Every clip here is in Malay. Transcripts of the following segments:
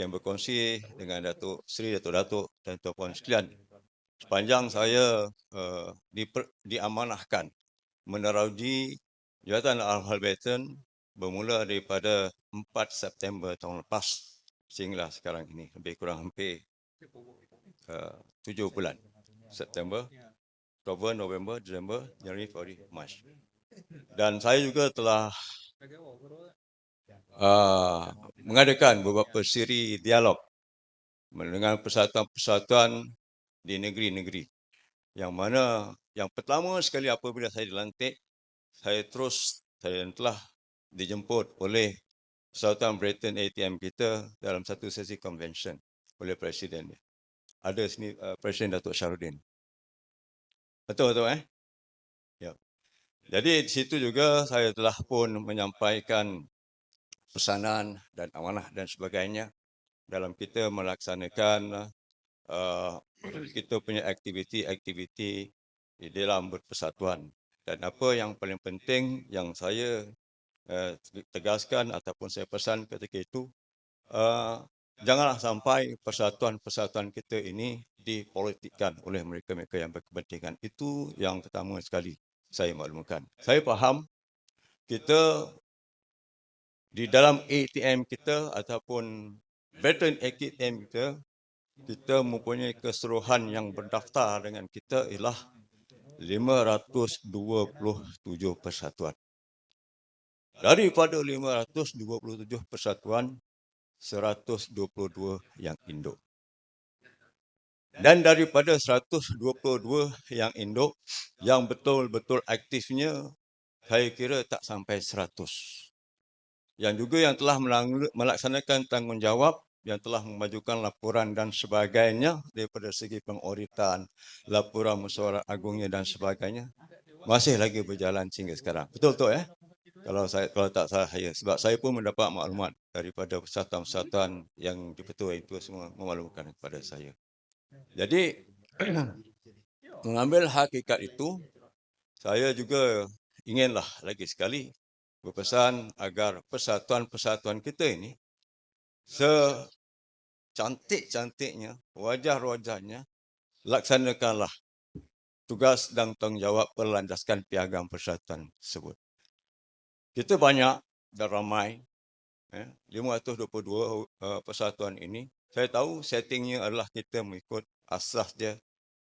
yang berkongsi dengan Datuk Seri Datuk Datuk dan tuan-puan sekalian. Sepanjang saya uh, diper, diamanahkan meneroji Jawatan Al-Halbetan bermula daripada 4 September tahun lepas sehinggalah sekarang ini lebih kurang hampir uh, 7 bulan. September, Oktober, November, Disember, Januari, Februari, Mac. Dan saya juga telah uh, mengadakan beberapa siri dialog dengan persatuan-persatuan di negeri-negeri. Yang mana yang pertama sekali apabila saya dilantik, saya terus, saya telah dijemput oleh Persatuan Britain ATM kita dalam satu sesi convention oleh Presiden. Ada sini uh, Presiden Datuk Syarudin. Betul-betul eh? Ya. Jadi di situ juga saya telah pun menyampaikan pesanan dan amanah dan sebagainya dalam kita melaksanakan uh, kita punya aktiviti-aktiviti di dalam berpersatuan. Dan apa yang paling penting yang saya uh, tegaskan ataupun saya pesan ketika itu, uh, janganlah sampai persatuan-persatuan kita ini dipolitikkan oleh mereka-mereka yang berkepentingan. Itu yang pertama sekali saya maklumkan. Saya faham kita di dalam ATM kita ataupun veteran ATM kita, kita mempunyai keseluruhan yang berdaftar dengan kita ialah 527 persatuan. Daripada 527 persatuan, 122 yang induk. Dan daripada 122 yang induk, yang betul-betul aktifnya, saya kira tak sampai 100 yang juga yang telah melaksanakan tanggungjawab yang telah memajukan laporan dan sebagainya daripada segi pengoritan, laporan mesyuarat agungnya dan sebagainya masih lagi berjalan sehingga sekarang. Betul tu eh? Kalau saya kalau tak salah saya sebab saya pun mendapat maklumat daripada persatuan-persatuan yang dipertuai itu semua memaklumkan kepada saya. Jadi mengambil hakikat itu saya juga inginlah lagi sekali berpesan agar persatuan-persatuan kita ini secantik-cantiknya, wajah-wajahnya, laksanakanlah tugas dan tanggungjawab perlandaskan piagam persatuan tersebut. Kita banyak dan ramai, eh, 522 uh, persatuan ini. Saya tahu settingnya adalah kita mengikut asas dia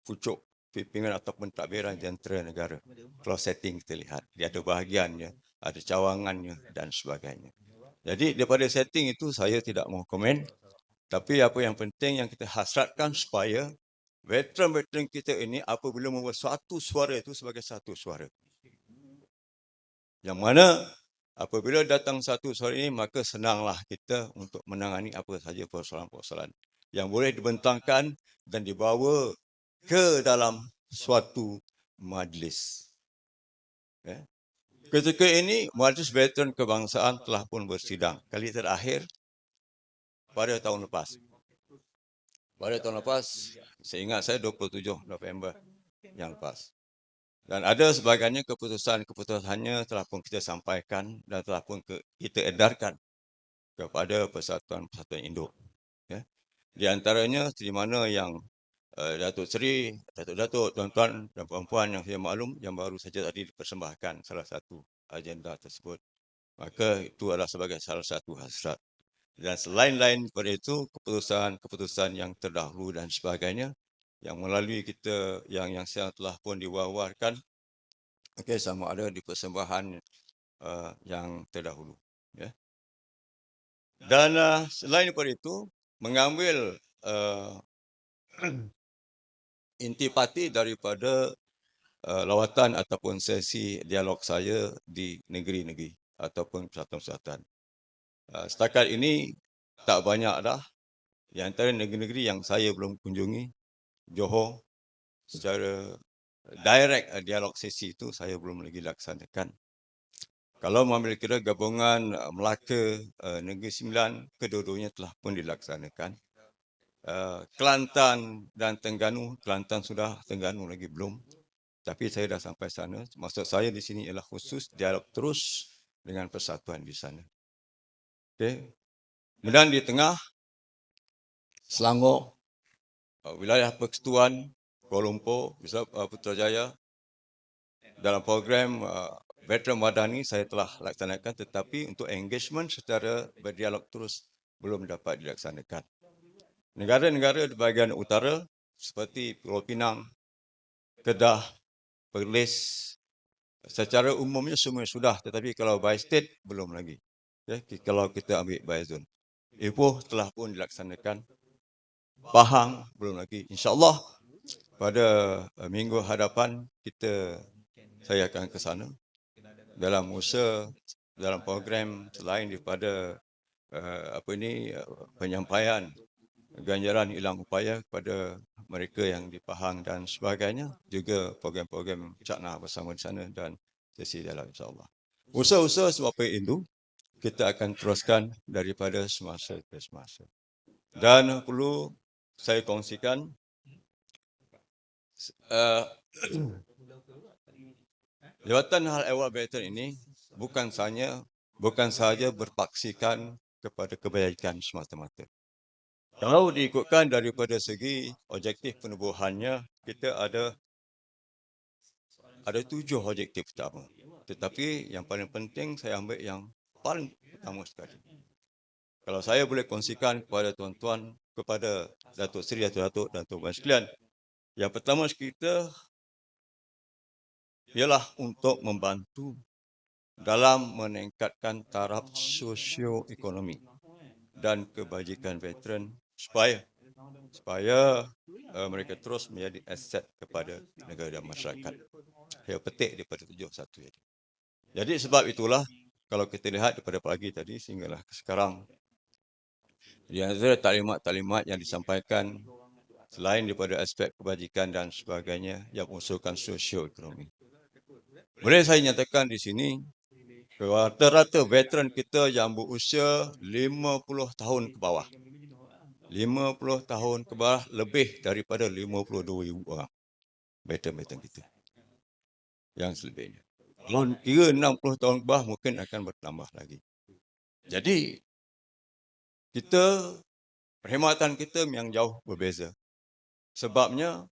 pucuk pimpinan ataupun takbiran jentera negara. Kalau setting kita lihat, dia ada bahagiannya ada cawangannya dan sebagainya. Jadi daripada setting itu saya tidak mau komen. Tapi apa yang penting yang kita hasratkan supaya veteran-veteran kita ini apabila membuat satu suara itu sebagai satu suara. Yang mana apabila datang satu suara ini maka senanglah kita untuk menangani apa saja persoalan-persoalan yang boleh dibentangkan dan dibawa ke dalam suatu majlis. Ya. Ketika ini, Majlis Veteran Kebangsaan telah pun bersidang. Kali terakhir, pada tahun lepas. Pada tahun lepas, saya ingat saya 27 November yang lepas. Dan ada sebagainya keputusan-keputusannya telah pun kita sampaikan dan telah pun kita edarkan kepada persatuan-persatuan induk. Ya. Di antaranya, di mana yang uh, Datuk Seri, Datuk-Datuk, tuan-tuan dan puan-puan yang saya maklum yang baru saja tadi dipersembahkan salah satu agenda tersebut. Maka itu adalah sebagai salah satu hasrat. Dan selain-lain daripada itu, keputusan-keputusan yang terdahulu dan sebagainya yang melalui kita yang yang saya telah pun diwawarkan okay, sama ada di persembahan uh, yang terdahulu. Ya. Dan uh, selain daripada itu, mengambil uh, intipati daripada uh, lawatan ataupun sesi dialog saya di negeri-negeri ataupun persatuan-persatuan. Uh, setakat ini tak banyak dah. Di antara negeri-negeri yang saya belum kunjungi, Johor, secara direct uh, dialog sesi itu saya belum lagi laksanakan. Kalau mengambil kira gabungan Melaka, uh, Negeri Sembilan, kedua-duanya telah pun dilaksanakan. Eh, Kelantan dan Tengganu. Kelantan sudah, Tengganu lagi belum. Tapi saya dah sampai sana. Maksud saya di sini ialah khusus dialog terus dengan persatuan di sana. Okay. Kemudian di tengah, Selangor, uh, wilayah persekutuan Kuala Lumpur, Besar uh, Putrajaya. Dalam program veteran madani saya telah laksanakan tetapi untuk engagement secara berdialog terus belum dapat dilaksanakan. Negara-negara di bahagian utara seperti Pulau Pinang, Kedah, Perlis, secara umumnya semua sudah tetapi kalau by state belum lagi. Ya, kalau kita ambil by zone. Ipoh telah pun dilaksanakan. Pahang belum lagi. InsyaAllah pada uh, minggu hadapan kita saya akan ke sana dalam usaha dalam program selain daripada uh, apa ini uh, penyampaian ganjaran hilang upaya kepada mereka yang di Pahang dan sebagainya juga program-program cakna bersama di sana dan sesi dalam insyaAllah. Usaha-usaha sebab itu kita akan teruskan daripada semasa ke semasa. Dan perlu saya kongsikan uh, Jabatan Hal Ehwal Veteran ini bukan sahaja bukan sahaja berpaksikan kepada kebajikan semata-mata. Kalau diikutkan daripada segi objektif penubuhannya, kita ada ada tujuh objektif utama. Tetapi yang paling penting saya ambil yang paling utama sekali. Kalau saya boleh kongsikan kepada tuan-tuan, kepada Datuk Seri, Datuk Datuk dan tuan sekalian, yang pertama kita ialah untuk membantu dalam meningkatkan taraf sosioekonomi dan kebajikan veteran supaya supaya uh, mereka terus menjadi aset kepada negara dan masyarakat. Saya petik daripada tujuh satu ini. Jadi sebab itulah kalau kita lihat daripada pagi tadi sehinggalah ke sekarang di antara taklimat-taklimat yang disampaikan selain daripada aspek kebajikan dan sebagainya yang unsurkan sosioekonomi. Boleh saya nyatakan di sini rata-rata veteran kita yang berusia 50 tahun ke bawah. 50 tahun ke bawah lebih daripada 52 ribu orang. Veteran-veteran kita. Yang selebihnya. Kalau kira 60 tahun ke bawah mungkin akan bertambah lagi. Jadi kita perkhidmatan kita yang jauh berbeza. Sebabnya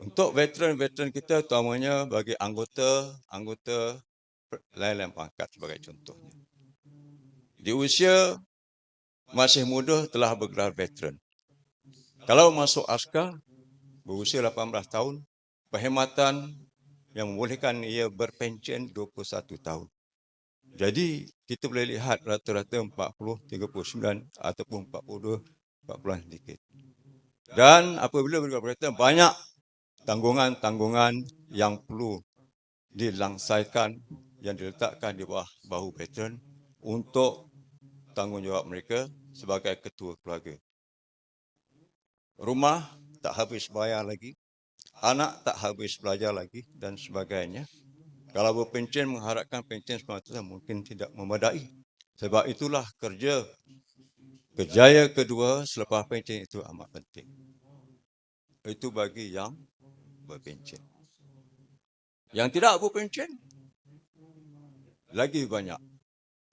untuk veteran-veteran kita terutamanya bagi anggota anggota lain-lain pangkat sebagai contohnya. Di usia masih muda telah bergelar veteran. Kalau masuk askar berusia 18 tahun, perkhidmatan yang membolehkan ia berpencen 21 tahun. Jadi kita boleh lihat rata-rata 40, 39 ataupun 42, 40 sedikit. Dan apabila berkata banyak tanggungan-tanggungan yang perlu dilangsaikan yang diletakkan di bawah bahu veteran untuk tanggungjawab mereka sebagai ketua keluarga. Rumah tak habis bayar lagi, anak tak habis belajar lagi dan sebagainya. Kalau berpencen mengharapkan pencen semata mungkin tidak memadai. Sebab itulah kerja kejaya kedua selepas pencen itu amat penting. Itu bagi yang berpencen. Yang tidak berpencen, lagi banyak.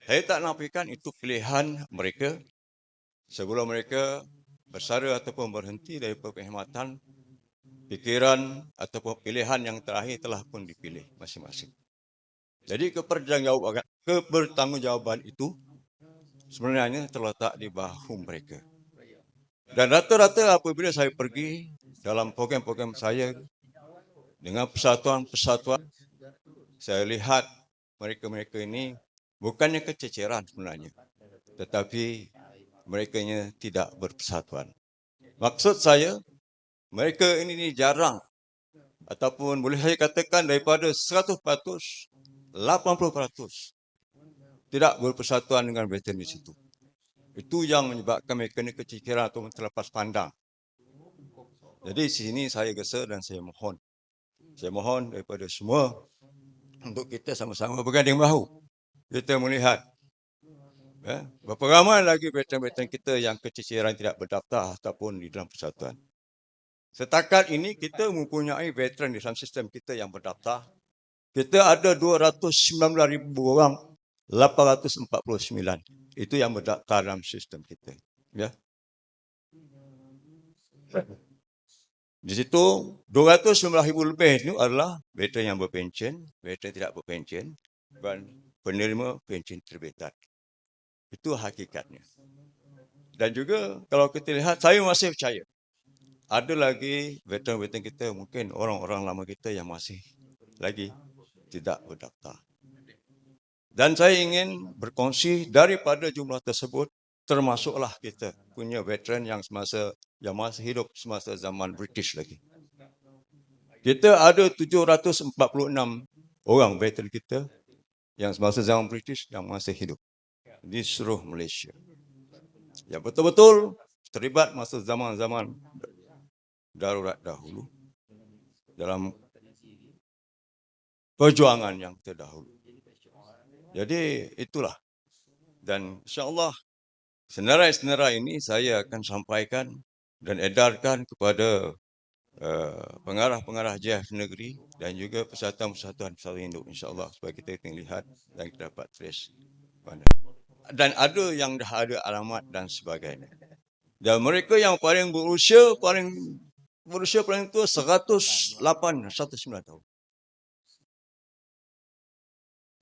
Saya tak nafikan itu pilihan mereka sebelum mereka bersara ataupun berhenti dari perkhidmatan, fikiran ataupun pilihan yang terakhir telah pun dipilih masing-masing. Jadi kepertanggungjawaban, kebertanggungjawaban itu sebenarnya terletak di bahu mereka. Dan rata-rata apabila saya pergi dalam program-program saya dengan persatuan-persatuan, saya lihat mereka-mereka ini bukannya kececeran sebenarnya. Tetapi mereka tidak berpersatuan. Maksud saya, mereka ini, jarang ataupun boleh saya katakan daripada 100%, 80% tidak berpersatuan dengan veteran di situ. Itu yang menyebabkan mereka ini kececeran atau terlepas pandang. Jadi sini saya gesa dan saya mohon. Saya mohon daripada semua untuk kita sama-sama berganding bahu. Kita melihat ya, berapa ramai lagi veteran-veteran kita yang keciciran tidak berdaftar ataupun di dalam persatuan. Setakat ini kita mempunyai veteran di dalam sistem kita yang berdaftar. Kita ada 219,000 orang, 849. Itu yang berdaftar dalam sistem kita. Ya. Di situ 219,000 lebih itu adalah veteran yang berpencen, veteran tidak berpencen dan penerima pencen terbitan. Itu hakikatnya. Dan juga kalau kita lihat, saya masih percaya. Ada lagi veteran-veteran kita, mungkin orang-orang lama kita yang masih lagi tidak berdaftar. Dan saya ingin berkongsi daripada jumlah tersebut, termasuklah kita punya veteran yang semasa yang masih hidup semasa zaman British lagi. Kita ada 746 orang veteran kita yang semasa zaman British yang masih hidup di seluruh Malaysia. Yang betul-betul terlibat masa zaman-zaman darurat dahulu dalam perjuangan yang terdahulu. Jadi itulah. Dan insyaAllah senarai-senarai ini saya akan sampaikan dan edarkan kepada uh, pengarah-pengarah JF negeri dan juga persatuan-persatuan pesawat induk insyaAllah supaya kita lihat dan kita dapat trace mana. Dan ada yang dah ada alamat dan sebagainya. Dan mereka yang paling berusia, paling berusia paling tua 108, 109 tahun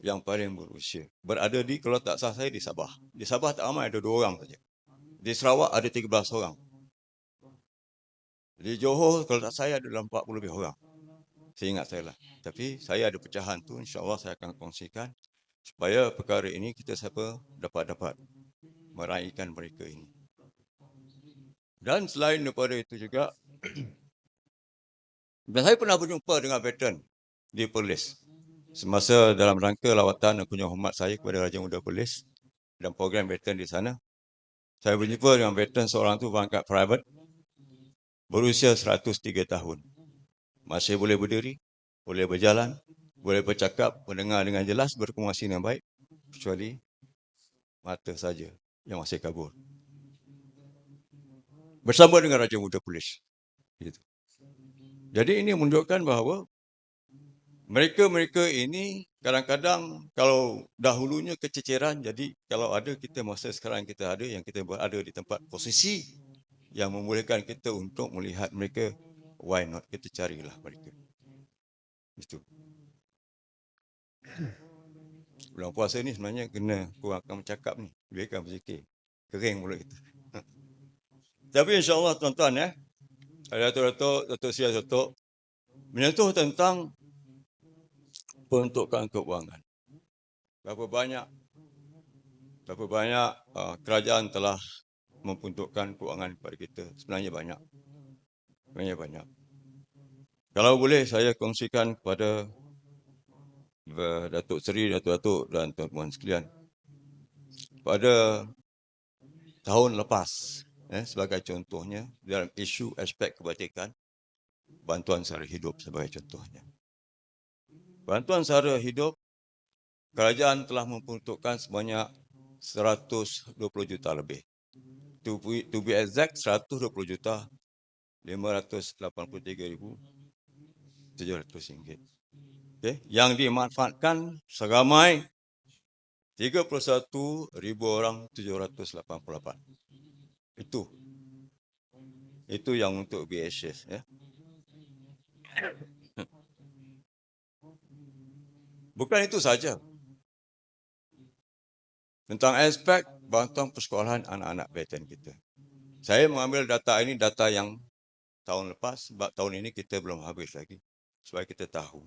yang paling berusia. Berada di, kalau tak salah saya, di Sabah. Di Sabah tak ramai, ada dua orang saja. Di Sarawak ada 13 orang. Di Johor, kalau tak saya, ada dalam 40 lebih orang. Saya ingat saya lah. Tapi saya ada pecahan tu, insyaAllah saya akan kongsikan. Supaya perkara ini kita siapa dapat-dapat meraihkan mereka ini. Dan selain daripada itu juga, dan saya pernah berjumpa dengan veteran di Perlis semasa dalam rangka lawatan dan kunjung hormat saya kepada Raja Muda Polis dan program veteran di sana. Saya berjumpa dengan veteran seorang tu berangkat private berusia 103 tahun. Masih boleh berdiri, boleh berjalan, boleh bercakap, mendengar dengan jelas, berkomunikasi dengan baik kecuali mata saja yang masih kabur. Bersama dengan Raja Muda Polis. Gitu. Jadi ini menunjukkan bahawa mereka-mereka ini kadang-kadang kalau dahulunya kececeran jadi kalau ada kita masa sekarang kita ada yang kita berada di tempat posisi yang membolehkan kita untuk melihat mereka why not kita carilah mereka itu bulan puasa ni sebenarnya kena kurangkan bercakap ni biarkan berzikir kering mulut kita tapi insyaAllah tuan-tuan ya Datuk-datuk, Datuk Sia Datuk menyentuh tentang peruntukan keuangan. Berapa banyak berapa banyak uh, kerajaan telah memperuntukkan keuangan kepada kita? Sebenarnya banyak. Sebenarnya banyak. Kalau boleh saya kongsikan kepada Datuk Seri, Datuk-Datuk dan tuan-tuan sekalian. Pada tahun lepas, eh, sebagai contohnya, dalam isu aspek kebajikan, bantuan sara hidup sebagai contohnya. Bantuan sara hidup, kerajaan telah memperuntukkan sebanyak 120 juta lebih. To be, to be exact, 120 juta 583 ribu 700 ringgit. Okay. Yang dimanfaatkan seramai 31 ribu orang 788. Itu. Itu yang untuk BSS. Ya. Bukan itu saja. Tentang aspek bantuan persekolahan anak-anak veteran kita. Saya mengambil data ini, data yang tahun lepas, sebab tahun ini kita belum habis lagi. Supaya kita tahu.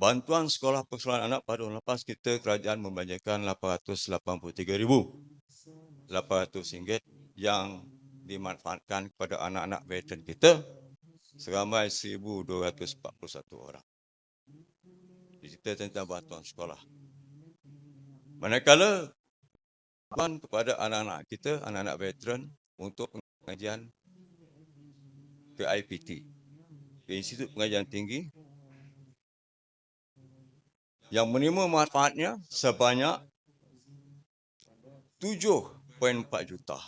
Bantuan sekolah persekolahan anak pada tahun lepas, kita kerajaan membajakan RM883,800 yang dimanfaatkan kepada anak-anak veteran kita seramai 1,241 orang cerita tentang bantuan sekolah. Manakala bantuan kepada anak-anak kita, anak-anak veteran untuk pengajian ke IPT, ke Institut Pengajian Tinggi yang menerima manfaatnya sebanyak 7.4 juta.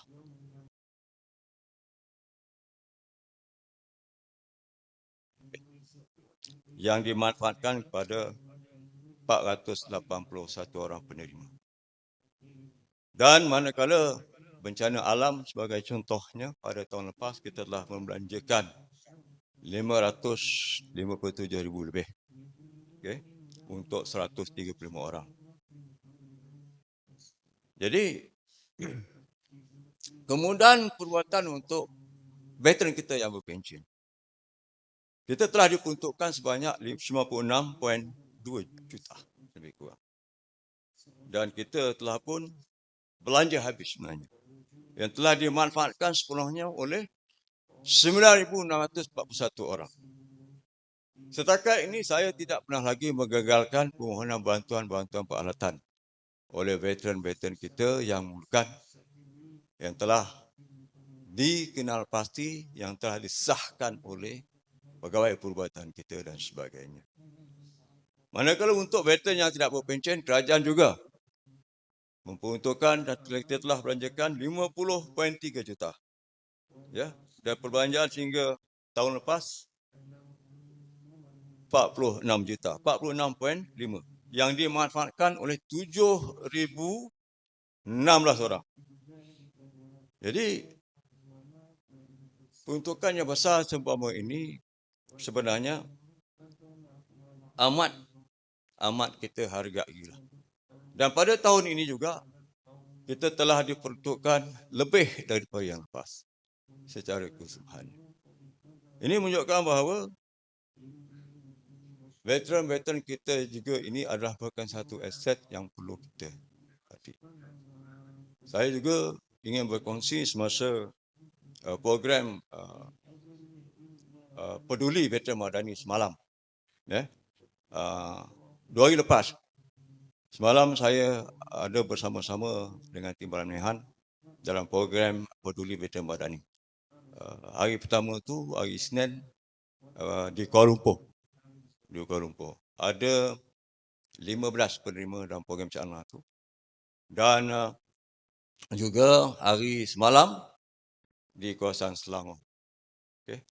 yang dimanfaatkan kepada 481 orang penerima. Dan manakala bencana alam sebagai contohnya pada tahun lepas kita telah membelanjakan 557,000 lebih. Okay, untuk 135 orang. Jadi kemudahan perbuatan untuk veteran kita yang berpencen. Kita telah diperuntukkan sebanyak 56.2 juta lebih kurang. Dan kita telah pun belanja habis sebenarnya. Yang telah dimanfaatkan sepenuhnya oleh 9,641 orang. Setakat ini saya tidak pernah lagi menggagalkan permohonan bantuan-bantuan peralatan oleh veteran-veteran kita yang bukan yang telah dikenal pasti, yang telah disahkan oleh pegawai perubatan kita dan sebagainya. Manakala untuk veteran yang tidak berpencen, kerajaan juga memperuntukkan dan kita telah belanjakan 50.3 juta. Ya, dan perbelanjaan sehingga tahun lepas 46 juta, 46.5 yang dimanfaatkan oleh 7,016 orang. Jadi peruntukan yang besar seumpama ini sebenarnya amat amat kita hargai. Dan pada tahun ini juga kita telah diperuntukkan lebih daripada yang lepas secara keseluruhan. Ini menunjukkan bahawa veteran-veteran kita juga ini adalah merupakan satu aset yang perlu kita hati. Saya juga ingin berkongsi semasa uh, program uh, uh, peduli veteran madani semalam. Ya. Uh, dua hari lepas, semalam saya ada bersama-sama dengan Timbalan Mehan dalam program peduli veteran madani. Uh, hari pertama tu hari Isnin uh, di Kuala Lumpur di Kuala Lumpur. Ada 15 penerima dalam program Cik Anwar tu. Dan uh, juga hari semalam di kawasan Selangor. Okay.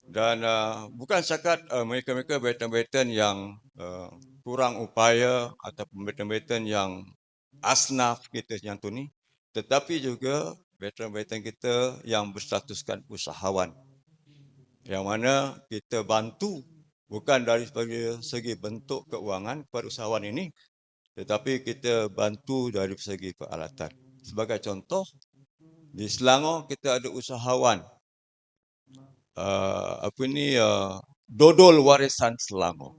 Dan uh, bukan setakat uh, mereka-mereka veteran-veteran yang uh, kurang upaya ataupun veteran-veteran yang asnaf kita yang tu ni. Tetapi juga veteran-veteran kita yang berstatuskan usahawan. Yang mana kita bantu bukan dari segi bentuk keuangan kepada usahawan ini tetapi kita bantu dari segi peralatan. Sebagai contoh, di Selangor kita ada usahawan uh, apa ni uh, dodol warisan Selangor.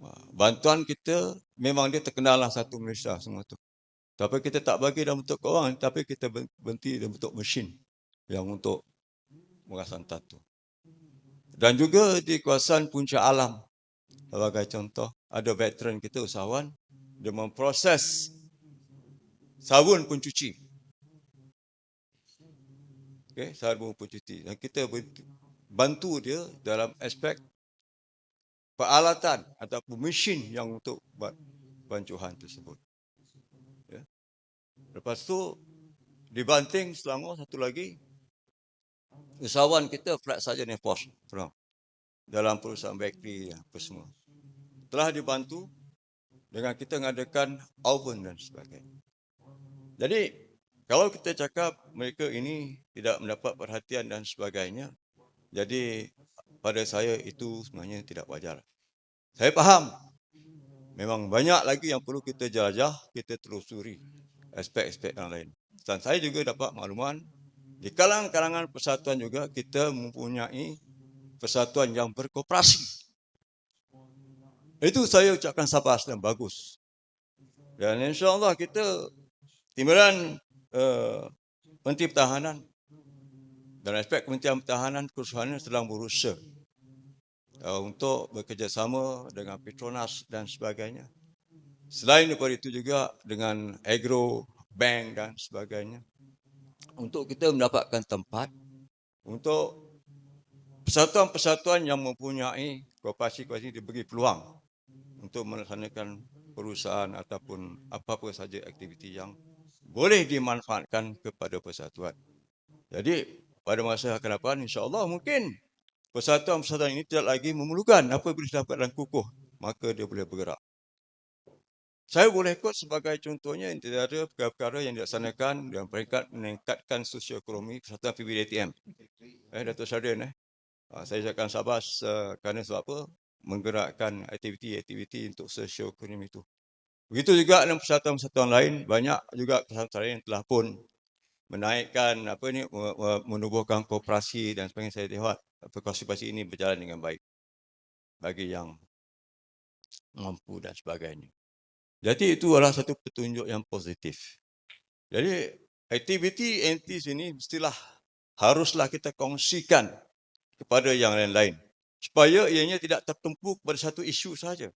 Uh, bantuan kita memang dia terkenal lah satu Malaysia semua tu. Tapi kita tak bagi dalam bentuk keuangan, tapi kita berhenti dalam bentuk mesin yang untuk merasan tatu. Dan juga di kawasan puncak alam. Sebagai contoh, ada veteran kita usahawan, dia memproses sabun pencuci. Okay, sabun pencuci. Dan kita bantu dia dalam aspek peralatan ataupun mesin yang untuk buat bancuhan tersebut. Ya. Lepas tu, dibanting Selangor satu lagi, usahawan kita flat saja ni pos. Terang. Dalam perusahaan bakery apa semua. Telah dibantu dengan kita mengadakan oven dan sebagainya. Jadi kalau kita cakap mereka ini tidak mendapat perhatian dan sebagainya jadi pada saya itu sebenarnya tidak wajar. Saya faham. Memang banyak lagi yang perlu kita jelajah kita telusuri aspek-aspek yang lain. Dan saya juga dapat makluman di kalangan-kalangan persatuan juga kita mempunyai persatuan yang berkooperasi. Itu saya ucapkan sabar dan bagus. Dan insyaAllah kita timbalan uh, Menteri Pertahanan dan aspek Kementerian Pertahanan kerusuhannya sedang berusaha uh, untuk bekerjasama dengan Petronas dan sebagainya. Selain daripada itu juga dengan Agro Bank dan sebagainya untuk kita mendapatkan tempat untuk persatuan-persatuan yang mempunyai kooperasi-kooperasi diberi peluang untuk melaksanakan perusahaan ataupun apa-apa saja aktiviti yang boleh dimanfaatkan kepada persatuan. Jadi pada masa akan datang insya-Allah mungkin persatuan-persatuan ini tidak lagi memerlukan apa boleh dapat dan kukuh maka dia boleh bergerak. Saya boleh ikut sebagai contohnya antara perkara-perkara yang dilaksanakan dalam peringkat meningkatkan sosioekonomi Persatuan PBDTM. Eh, Dato' Syardin eh. Ah, Saya cakapkan sabar uh, kerana sebab apa? Menggerakkan aktiviti-aktiviti untuk sosioekonomi itu. Begitu juga dalam persatuan-persatuan lain, banyak juga persatuan lain yang telah pun menaikkan apa ni me- me- menubuhkan kooperasi dan sebagainya saya lihat kooperasi ini berjalan dengan baik bagi yang mampu dan sebagainya. Jadi itu adalah satu petunjuk yang positif. Jadi aktiviti anti sini mestilah haruslah kita kongsikan kepada yang lain-lain supaya ianya tidak tertumpu pada satu isu saja.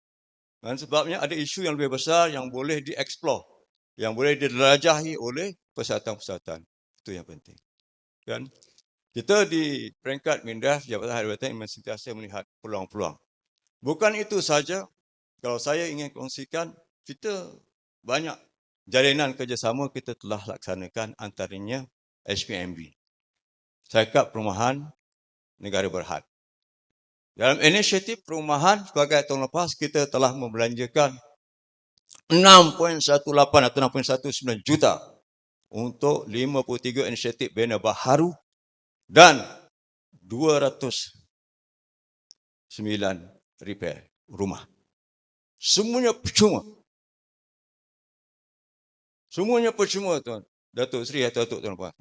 Dan sebabnya ada isu yang lebih besar yang boleh dieksplor, yang boleh diderajahi oleh persatuan-persatuan. Itu yang penting. Dan kita di peringkat Mindaf Jabatan Harian memang sentiasa melihat peluang-peluang. Bukan itu saja, kalau saya ingin kongsikan, kita banyak jalinan kerjasama kita telah laksanakan antaranya SPMB. Syarikat Perumahan Negara Berhad. Dalam inisiatif perumahan sebagai tahun lepas, kita telah membelanjakan 6.18 atau 6.19 juta untuk 53 inisiatif bina baharu dan 209 repair rumah. Semuanya percuma. Semuanya percuma tuan. Datuk Seri atau Datuk Tuan Puan.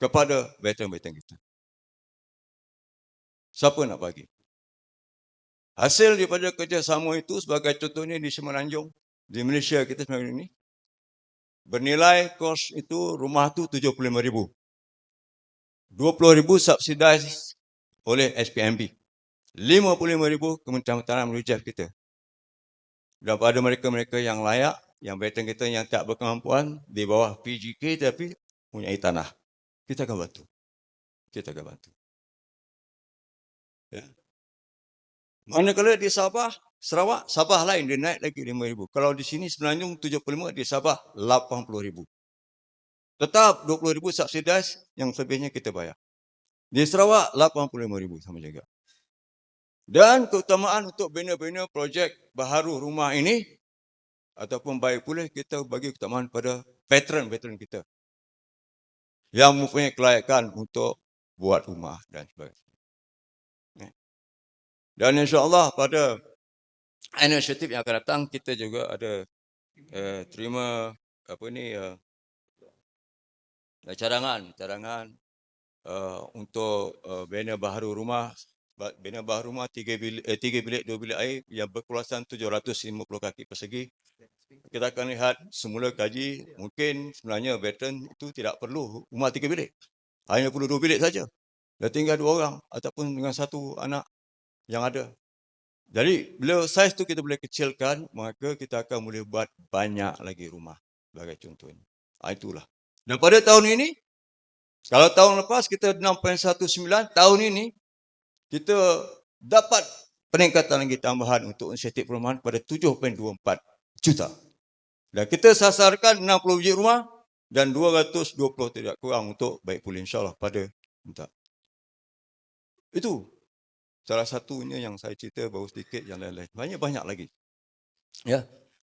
Kepada veteran-veteran kita. Siapa nak bagi? Hasil daripada kerjasama itu sebagai contohnya di Semenanjung, di Malaysia kita sebenarnya ini, bernilai kos itu rumah tu RM75,000. RM20,000 subsidized oleh SPMB. RM55,000 Kementerian Pertahanan merujuk kita. Dan pada mereka-mereka yang layak, yang veteran kita yang tak berkemampuan di bawah PGK tapi punya tanah. Kita akan bantu. Kita akan bantu. Ya. Manakala di Sabah, Sarawak, Sabah lain dia naik lagi RM5,000. Kalau di sini Semenanjung 75, di Sabah RM80,000. Tetap RM20,000 subsidize, yang selebihnya kita bayar. Di Sarawak RM85,000 sama juga. Dan keutamaan untuk bina-bina projek baharu rumah ini ataupun baik pula kita bagi keutamaan pada veteran-veteran kita yang mempunyai kelayakan untuk buat rumah dan sebagainya. Ya. Dan insyaAllah pada inisiatif yang akan datang kita juga ada uh, terima apa ni uh, cadangan cadangan uh, untuk uh, bina baharu rumah bina baharu rumah tiga bilik, eh, tiga bilik dua bilik air yang berkeluasan 750 kaki persegi. Kita akan lihat semula kaji mungkin sebenarnya veteran itu tidak perlu rumah tiga bilik. Hanya perlu dua bilik saja. Dah tinggal dua orang ataupun dengan satu anak yang ada. Jadi bila saiz tu kita boleh kecilkan maka kita akan boleh buat banyak lagi rumah sebagai contohnya. Ha, itulah. Dan pada tahun ini kalau tahun lepas kita 6.19 tahun ini kita dapat peningkatan lagi tambahan untuk inisiatif perumahan pada 7.24 juta. Dan kita sasarkan 60 biji rumah dan 220 tidak kurang untuk baik pulih insyaAllah pada minta. Itu salah satunya yang saya cerita baru sedikit yang lain-lain. Banyak-banyak lagi. Ya.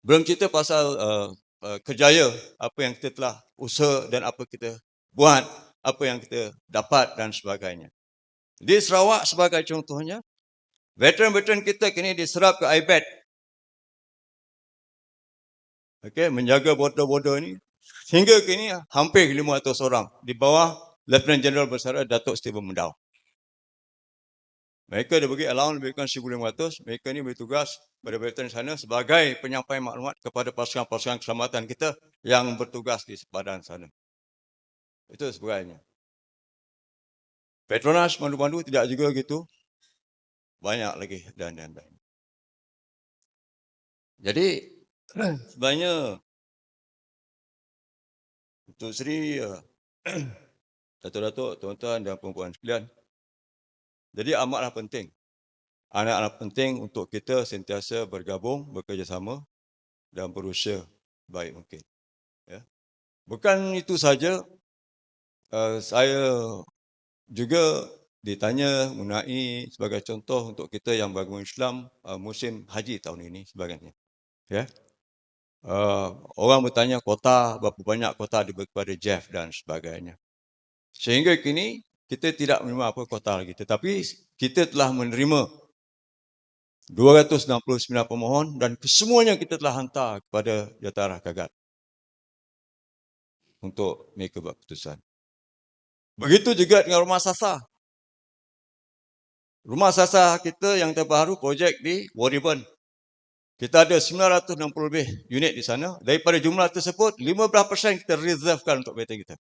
Belum cerita pasal uh, uh, kerjaya apa yang kita telah usaha dan apa kita buat, apa yang kita dapat dan sebagainya. Di Sarawak sebagai contohnya, veteran-veteran kita kini diserap ke iPad. Okey, menjaga border-border ini. Sehingga kini hampir 500 orang di bawah Lieutenant General Bersara Datuk Stephen Mendau. Mereka dia bagi allowance lebih kurang 1,500. Mereka ni bertugas pada veteran sana sebagai penyampai maklumat kepada pasukan-pasukan keselamatan kita yang bertugas di sepadan sana. Itu sebagainya. Petronas mandu-mandu tidak juga gitu. Banyak lagi dan dan dan. Jadi sebenarnya untuk Sri uh, Datuk-datuk, tuan-tuan dan puan-puan sekalian. Jadi amatlah penting. Anak-anak penting untuk kita sentiasa bergabung, bekerjasama dan berusaha baik mungkin. Ya. Bukan itu saja, uh, saya juga ditanya mengenai sebagai contoh untuk kita yang beragama Islam uh, musim haji tahun ini sebagainya. Ya. uh, orang bertanya kota, berapa banyak kota diberi kepada Jeff dan sebagainya. Sehingga kini kita tidak menerima apa kota lagi. Tetapi kita telah menerima 269 pemohon dan kesemuanya kita telah hantar kepada Jawatan Kagat untuk mereka buat keputusan. Begitu juga dengan rumah sasa. Rumah sasa kita yang terbaru projek di Wariban. Kita ada 960 lebih unit di sana. Daripada jumlah tersebut, 15% kita reservekan untuk BT kita.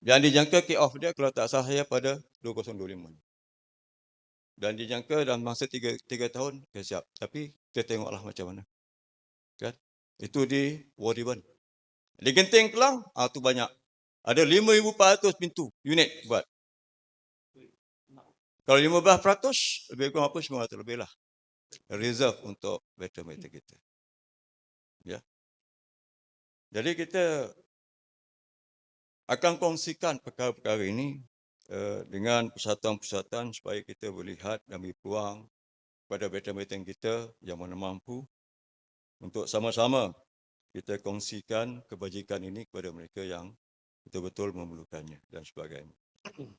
Yang dijangka kick off dia kalau tak salah saya pada 2025. Dan dijangka dalam masa 3, 3 tahun kita siap. Tapi kita tengoklah macam mana. Kan? Itu di Wariban. Di Genting Kelang, ah, tu banyak. Ada 5,400 pintu unit buat. Kalau 15%, lebih kurang apa 900 lebih lah. Reserve untuk veteran-veteran kita. Ya. Jadi kita akan kongsikan perkara-perkara ini uh, dengan persatuan-persatuan supaya kita melihat dan beri peluang kepada veteran-veteran kita yang mana mampu untuk sama-sama kita kongsikan kebajikan ini kepada mereka yang betul-betul memerlukannya dan sebagainya.